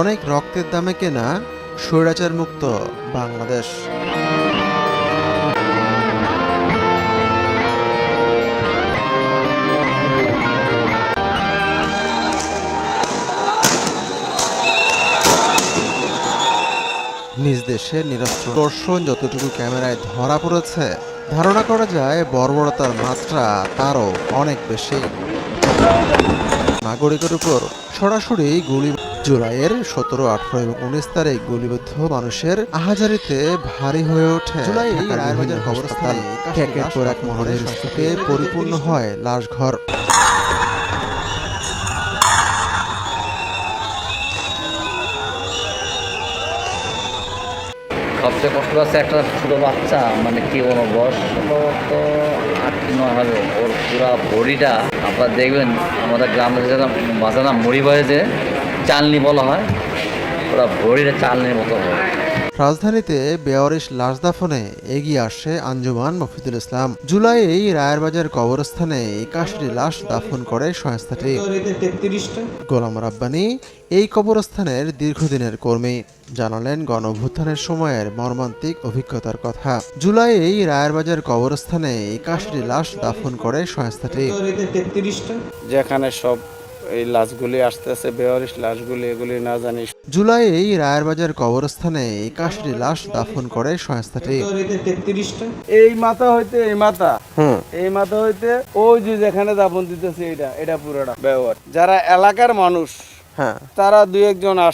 অনেক রক্তের দামে কেনা স্বৈরাচার মুক্ত বাংলাদেশ। নিজ দেশে নিরস্ত্র দর্শন যতটুকু ক্যামেরায় ধরা পড়েছে, ধারণা করা যায় বর্বরতার মাত্রা তারও অনেক বেশি। নাগরিকের উপর সরাসরি গুলি জুলাইয়ের সতেরো আঠারো এবং উনিশ তারিখ গুলিবিদ্ধ মানুষের আহাজারিতে ভারী হয়ে ওঠে জুলাই রায়বাজার কবরস্থান একের পর এক মহলের স্তূপে পরিপূর্ণ হয় লাশঘর সবচেয়ে কষ্ট লাগছে একটা ছোটো বাচ্চা মানে কি বলব বয়স সম্ভবত আট নয় হবে। ওর পুরা বডিটা আপনারা দেখবেন আমাদের গ্রামে যেটা বাঁচানা মুড়ি বাড়িতে চালনি বলা হয়। ওরা বডিটা চালনির মতো হয়। রাজধানীতে বেয়ারিশ লাশ দাফনে এগিয়ে আসে আঞ্জুমান মফিদুল ইসলাম। জুলাইয়েই রায়েরবাজার কবরস্থানে একাশটি লাশ দাফন করে সংস্থাটি। গোলাম রাব্বানি এই কবরস্থানের দীর্ঘদিনের কর্মী। জানালেন গণভ্যুত্থানের সময়ের মর্মান্তিক অভিজ্ঞতার কথা। জুলাইয়েই রায়েরবাজার কবরস্থানে একাশটি লাশ দাফন করে সংস্থাটি। যেখানে সব এই লাশগুলি আসতেছে বেয়ারিশ লাশগুলি এগুলি না জানি। জুলাইয়েই রায়েরবাজার কবরস্থানে একাশটি লাশ দাফন করে সংস্থাটি। এই মাথা হইতে এই মাথা। এই মাথা হইতে ওই যে যেখানে দাফন দিতেছে এটা এটা পুরোটা। ব্যবহার যারা এলাকার মানুষ হ্যাঁ। তারা দুই একজন আস